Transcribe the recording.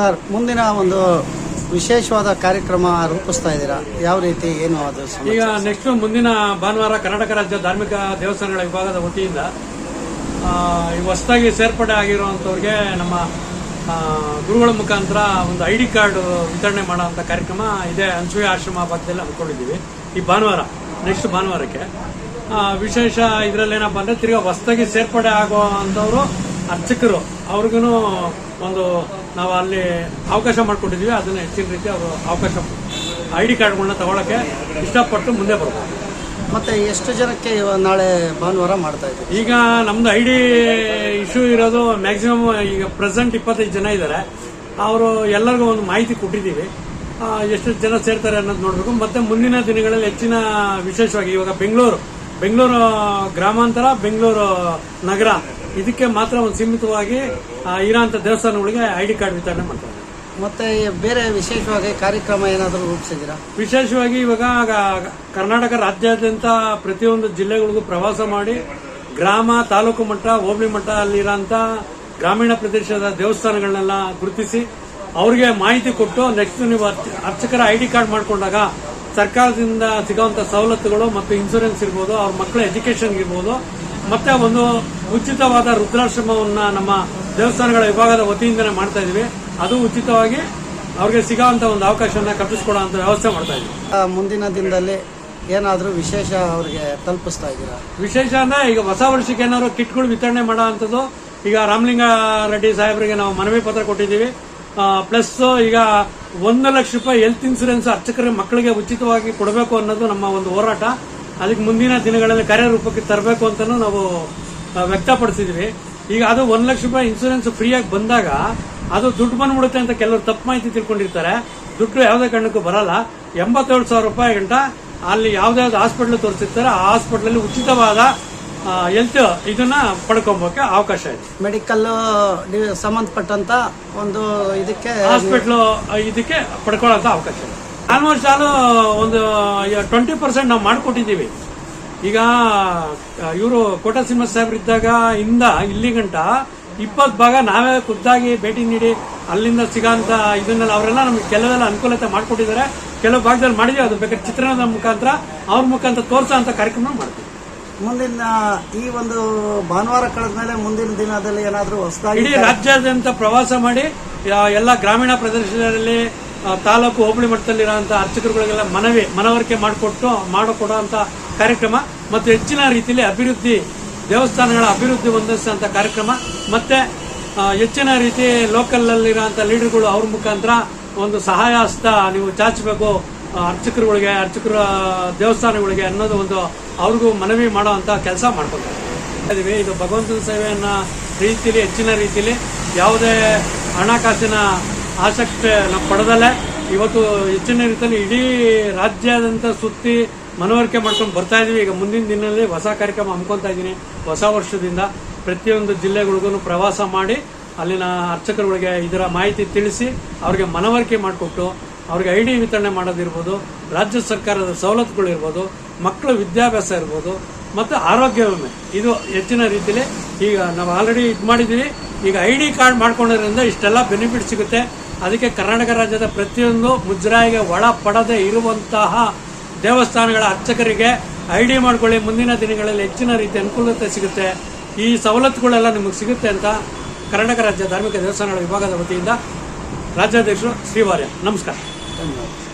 Sir, ಮುಂದಿನ ಒಂದು ವಿಶೇಷವಾದ ಕಾರ್ಯಕ್ರಮ ರೂಪಿಸ್ತಾ ಇದ್ದೀರಾ? ಯಾವ ರೀತಿ, ಏನು ಅದು ಈಗ ನೆಕ್ಸ್ಟ್ ಮುಂದಿನ ಭಾನುವಾರ ಕರ್ನಾಟಕ ರಾಜ್ಯ ಧಾರ್ಮಿಕ ದೇವಸ್ಥಾನಗಳ ವಿಭಾಗದ ವತಿಯಿಂದ ಹೊಸದಾಗಿ ಸೇರ್ಪಡೆ ಆಗಿರುವಂಥವ್ರಿಗೆ ನಮ್ಮ ಗುರುಗಳ ಮುಖಾಂತರ ಒಂದು ಐ ಡಿ ಕಾರ್ಡ್ ವಿತರಣೆ ಮಾಡೋವಂಥ ಕಾರ್ಯಕ್ರಮ ಇದೇ. ಅನ್ಸೂಯ ಆಶ್ರಮ ಭಾಗದಲ್ಲಿ ಅಂದ್ಕೊಂಡಿದ್ದೀವಿ ಈ ಭಾನುವಾರ ನೆಕ್ಸ್ಟ್ ಭಾನುವಾರಕ್ಕೆ. ವಿಶೇಷ ಇದರಲ್ಲಿ ಏನಪ್ಪ ಅಂದರೆ ತಿರ್ಗಾ ಹೊಸದಾಗಿ ಸೇರ್ಪಡೆ ಆಗುವಂಥವ್ರು ಅರ್ಚಕರು ಅವ್ರಿಗೂ ಒಂದು ನಾವು ಅಲ್ಲಿ ಅವಕಾಶ ಮಾಡಿಕೊಟ್ಟಿದ್ದೀವಿ ಅದನ್ನ ಹೆಚ್ಚಿನ ರೀತಿ ಅವರು ಅವಕಾಶ ಐ ಡಿ ಕಾರ್ಡ್ಗಳನ್ನ ತಗೊಳಕ್ಕೆ ಇಷ್ಟಪಟ್ಟು ಮುಂದೆ ಬರ್ಬೋದು. ಮತ್ತೆ ಎಷ್ಟು ಜನಕ್ಕೆ ನಾಳೆ ಭಾನುವಾರ ಮಾಡ್ತಾ ಇದ್ದೀವಿ ಈಗ ನಮ್ದು ಐ ಡಿ ಇಶ್ಯೂ ಇರೋದು ಮ್ಯಾಕ್ಸಿಮಮ್ ಈಗ ಪ್ರೆಸೆಂಟ್ ಇಪ್ಪತ್ತೈದು ಜನ ಇದ್ದಾರೆ. ಅವರು ಎಲ್ಲರಿಗೂ ಒಂದು ಮಾಹಿತಿ ಕೊಟ್ಟಿದ್ದೀವಿ. ಎಷ್ಟು ಜನ ಸೇರ್ತಾರೆ ಅನ್ನೋದು ನೋಡಬೇಕು. ಮತ್ತೆ ಮುಂದಿನ ದಿನಗಳಲ್ಲಿ ಹೆಚ್ಚಿನ ವಿಶೇಷವಾಗಿ ಇವಾಗ ಬೆಂಗಳೂರು. ಬೆಂಗಳೂರು ಗ್ರಾಮಾಂತರ ಬೆಂಗಳೂರು ನಗರ. ಇದಕ್ಕೆ ಮಾತ್ರ ಒಂದು ಸೀಮಿತವಾಗಿ ಇರೋಂಥ ದೇವಸ್ಥಾನಗಳಿಗೆ ಐ ಡಿ ಕಾರ್ಡ್ ವಿತರಣೆ ಮಾಡ್ತಾರೆ. ಮತ್ತೆ ಬೇರೆ ವಿಶೇಷವಾಗಿ ಕಾರ್ಯಕ್ರಮ ಏನಾದರೂ ರೂಪಿಸಿದ್ದೀರಾ? ವಿಶೇಷವಾಗಿ ಇವಾಗ ಕರ್ನಾಟಕ ರಾಜ್ಯಾದ್ಯಂತ ಪ್ರತಿಯೊಂದು ಜಿಲ್ಲೆಗಳಿಗೂ ಪ್ರವಾಸ ಮಾಡಿ ಗ್ರಾಮ ತಾಲೂಕು ಮಟ್ಟ ಹೋಬಳಿ ಮಟ್ಟ ಅಲ್ಲಿರೋಂಥ ಗ್ರಾಮೀಣ ಪ್ರದೇಶದ ದೇವಸ್ಥಾನಗಳನ್ನೆಲ್ಲ ಗುರುತಿಸಿ ಅವರಿಗೆ ಮಾಹಿತಿ ಕೊಟ್ಟು ನೆಕ್ಸ್ಟ್ ನೀವು ಅರ್ಚ- ಅರ್ಚಕರ ಐ ಡಿ ಕಾರ್ಡ್ ಮಾಡಿಕೊಂಡಾಗ ಸರ್ಕಾರದಿಂದ ಸಿಗುವಂತ ಸವಲತ್ತುಗಳು ಮತ್ತು ಇನ್ಸೂರೆನ್ಸ್ ಇರ್ಬೋದು ಅವ್ರ ಮಕ್ಕಳ ಎಜುಕೇಷನ್ ಇರ್ಬೋದು ಮತ್ತೆ ಒಂದು ಉಚಿತವಾದ ರುದ್ರಾಶ್ರಮವನ್ನ ನಮ್ಮ ದೇವಸ್ಥಾನಗಳ ವಿಭಾಗದ ವತಿಯಿಂದನೇ ಮಾಡ್ತಾ ಇದೀವಿ ಅದು ಉಚಿತವಾಗಿ ಅವ್ರಿಗೆ ಸಿಗೋವಂಥ ಒಂದು ಅವಕಾಶವನ್ನು ಕಲ್ಪಿಸ್ಕೊಡೋ ಅಂತ ವ್ಯವಸ್ಥೆ ಮಾಡ್ತಾ ಇದ್ದೀವಿ. ಮುಂದಿನ ದಿನದಲ್ಲಿ ಏನಾದರೂ ವಿಶೇಷ ಅವರಿಗೆ ತಲುಪಿಸ್ತಾ ಇದ್ದೀರಾ? ವಿಶೇಷ ಅಂದ್ರೆ ಈಗ ಹೊಸ ವರ್ಷಕ್ಕೆ ಏನಾದ್ರು ಕಿಟ್ಗಳು ವಿತರಣೆ ಮಾಡೋ ಅಂಥದ್ದು ಈಗ ರಾಮಲಿಂಗ ರೆಡ್ಡಿ ಸಾಹೇಬರಿಗೆ ನಾವು ಮನವಿ ಪತ್ರ ಕೊಟ್ಟಿದ್ದೀವಿ. ಪ್ಲಸ್ ಈಗ ಒಂದು ಲಕ್ಷ ರೂಪಾಯಿ ಹೆಲ್ತ್ ಇನ್ಸೂರೆನ್ಸ್ ಅರ್ಚಕರ ಮಕ್ಕಳಿಗೆ ಉಚಿತವಾಗಿ ಕೊಡಬೇಕು ಅನ್ನೋದು ನಮ್ಮ ಒಂದು ಹೋರಾಟ. ಅದಕ್ಕೆ ಮುಂದಿನ ದಿನಗಳಲ್ಲಿ ಕಾರ್ಯರೂಪಕ್ಕೆ ತರಬೇಕು ಅಂತಲೂ ನಾವು ವ್ಯಕ್ತಪಡಿಸಿದ್ವಿ. ಈಗ ಅದು ಒಂದು ಲಕ್ಷ ರೂಪಾಯಿ ಇನ್ಸೂರೆನ್ಸ್ ಫ್ರೀಯಾಗಿ ಬಂದಾಗ ಅದು ದುಡ್ಡು ಬಂದ್ಬಿಡುತ್ತೆ ಅಂತ ಕೆಲವರು ತಪ್ಪು ಮಾಹಿತಿ ತಿಳ್ಕೊಂಡಿರ್ತಾರೆ. ದುಡ್ಡು ಯಾವುದೇ ಕಾರಣಕ್ಕೂ ಬರಲ್ಲ. ಎಂಬತ್ತೇಳು ಸಾವಿರ ರೂಪಾಯಿ ಗಂಟ ಅಲ್ಲಿ ಯಾವ್ದಾವ್ದು ಹಾಸ್ಪಿಟಲ್ ತೋರಿಸಿರ್ತಾರೆ ಆ ಹಾಸ್ಪಿಟಲ್ ಉಚಿತವಾದ ಹೆಲ್ತ್ ಇದನ್ನ ಪಡ್ಕೊಬೋಕೆ ಅವಕಾಶ ಇದೆ. ಮೆಡಿಕಲ್ ಸಂಬಂಧಪಟ್ಟಂತ ಒಂದು ಇದಕ್ಕೆ ಹಾಸ್ಪಿಟ್ಲು ಇದಕ್ಕೆ ಪಡ್ಕೊಳ್ಳೋಂಥ ಅವಕಾಶ ಇದೆ. ಆಲ್ಮೋಸ್ಟ್ ಆಲ್ ಒಂದು ಟ್ವೆಂಟಿ ಪರ್ಸೆಂಟ್ ನಾವು ಮಾಡಿಕೊಟ್ಟಿದ್ದೀವಿ. ಈಗ ಇವರು ಕೋಟ ಸಿನಿಮಾ ಸಾಹೇಬ್ರು ಇದ್ದಾಗ ಇಂದ ಇಲ್ಲಿ ಗಂಟ ಇಪ್ಪತ್ತು ಭಾಗ ನಾವೇ ಖುದ್ದಾಗಿ ಭೇಟಿ ನೀಡಿ ಅಲ್ಲಿಂದ ಸಿಗೋಂತ ಇದನ್ನೆಲ್ಲ ಅವರೆಲ್ಲ ನಮ್ಗೆ ಕೆಲವೆಲ್ಲ ಅನುಕೂಲತೆ ಮಾಡಿಕೊಟ್ಟಿದ್ದಾರೆ. ಕೆಲವು ಭಾಗದಲ್ಲಿ ಮಾಡಿದ್ವಿ ಅದು ಬೇಕಾದ್ರೆ ಚಿತ್ರಣದ ಮುಖಾಂತರ ಅವ್ರ ಮುಖಾಂತರ ತೋರಿಸೋ ಅಂತ ಕಾರ್ಯಕ್ರಮ ಮಾಡ್ತೀವಿ. ಮುಂದಿನ ಈ ಒಂದು ಭಾನುವಾರ ಕಳೆದ ಮೇಲೆ ಮುಂದಿನ ದಿನದಲ್ಲಿ ಏನಾದರೂ ಹೊಸದಾಗಿ ಇಡೀ ರಾಜ್ಯಾದ್ಯಂತ ಪ್ರವಾಸ ಮಾಡಿ ಎಲ್ಲ ಗ್ರಾಮೀಣ ಪ್ರದೇಶದಲ್ಲಿ ತಾಲೂಕು ಹೋಬಳಿ ಮಟ್ಟದಲ್ಲಿರುವಂತಹ ಅರ್ಚಕರುಗಳಿಗೆಲ್ಲ ಮನವಿ, ಮನವರಿಕೆ ಮಾಡಿಕೊಟ್ಟು, ಮಾಡಿಕೊಡುವಂತ ಕಾರ್ಯಕ್ರಮ ಮತ್ತು ಹೆಚ್ಚಿನ ರೀತಿಯಲ್ಲಿ ಅಭಿವೃದ್ಧಿ, ದೇವಸ್ಥಾನಗಳ ಅಭಿವೃದ್ಧಿ ಹೊಂದಿಸುವಂಥ ಕಾರ್ಯಕ್ರಮ ಮತ್ತೆ ಹೆಚ್ಚಿನ ರೀತಿ ಲೋಕಲ್ ಅಲ್ಲಿರುವಂತ ಲೀಡರ್ಗಳು ಅವ್ರ ಮುಖಾಂತರ ಒಂದು ಸಹಾಯ ಹಸ್ತ ನೀವು ಚಾಚಬೇಕು ಅರ್ಚಕರುಗಳಿಗೆ, ಅರ್ಚಕರ ದೇವಸ್ಥಾನಗಳಿಗೆ ಅನ್ನೋದು ಒಂದು ಅವ್ರಿಗೂ ಮನವಿ ಮಾಡೋ ಕೆಲಸ ಮಾಡ್ಕೊತಾರೆ ಇದು ಭಗವಂತನ ಸೇವೆಯನ್ನ ರೀತಿಯಲ್ಲಿ ಹೆಚ್ಚಿನ ರೀತಿಯಲ್ಲಿ ಯಾವುದೇ ಹಣಕಾಸಿನ ಆಸಕ್ತಿ ನಾವು ಪಡೆದಲ್ಲೇ. ಇವತ್ತು ಹೆಚ್ಚಿನ ರೀತಿಯಲ್ಲಿ ಇಡೀ ರಾಜ್ಯಾದ್ಯಂತ ಸುತ್ತಿ ಮನವರಿಕೆ ಮಾಡ್ಕೊಂಡು ಬರ್ತಾ ಇದೀವಿ. ಈಗ ಮುಂದಿನ ದಿನದಲ್ಲಿ ಹೊಸ ಕಾರ್ಯಕ್ರಮ ಹಮ್ಮಿಕೊಳ್ತಾ ಇದ್ದೀನಿ. ಹೊಸ ವರ್ಷದಿಂದ ಪ್ರತಿಯೊಂದು ಜಿಲ್ಲೆಗಳಿಗೂ ಪ್ರವಾಸ ಮಾಡಿ ಅಲ್ಲಿನ ಅರ್ಚಕರುಗಳಿಗೆ ಇದರ ಮಾಹಿತಿ ತಿಳಿಸಿ ಅವರಿಗೆ ಮನವರಿಕೆ ಮಾಡಿಕೊಟ್ಟು ಅವ್ರಿಗೆ ಐ ಡಿ ವಿತರಣೆ ಮಾಡೋದಿರ್ಬೋದು, ರಾಜ್ಯ ಸರ್ಕಾರದ ಸವಲತ್ತುಗಳಿರ್ಬೋದು ಮಕ್ಕಳ ವಿದ್ಯಾಭ್ಯಾಸ ಇರ್ಬೋದು, ಮತ್ತು ಆರೋಗ್ಯ ವಿಮೆ. ಇದು ಹೆಚ್ಚಿನ ರೀತಿಯಲ್ಲಿ ಈಗ ನಾವು ಆಲ್ರೆಡಿ ಇದು ಮಾಡಿದ್ದೀವಿ. ಈಗ ಐ ಡಿ ಕಾರ್ಡ್ ಮಾಡ್ಕೊಂಡಿರೋದ್ರಿಂದ ಇಷ್ಟೆಲ್ಲ ಬೆನಿಫಿಟ್ ಸಿಗುತ್ತೆ. ಅದಕ್ಕೆ ಕರ್ನಾಟಕ ರಾಜ್ಯದ ಪ್ರತಿಯೊಂದು ಮುಜರಾಯಿಗೆ ಒಳ ಪಡದೆ ಇರುವಂತಹ ದೇವಸ್ಥಾನಗಳ ಅರ್ಚಕರಿಗೆ ಐ ಡಿ ಮಾಡ್ಕೊಳ್ಳಿ. ಮುಂದಿನ ದಿನಗಳಲ್ಲಿ ಹೆಚ್ಚಿನ ರೀತಿ ಅನುಕೂಲತೆ ಸಿಗುತ್ತೆ. ಈ ಸವಲತ್ತುಗಳೆಲ್ಲ ನಿಮಗೆ ಸಿಗುತ್ತೆ ಅಂತ ಕರ್ನಾಟಕ ರಾಜ್ಯ ಧಾರ್ಮಿಕ ದೇವಸ್ಥಾನಗಳ ವಿಭಾಗದ ವತಿಯಿಂದ ರಾಜ್ಯಾಧ್ಯಕ್ಷರು ಶ್ರೀವಾರ್ಯ ನಮಸ್ಕಾರ. ಧನ್ಯವಾದ.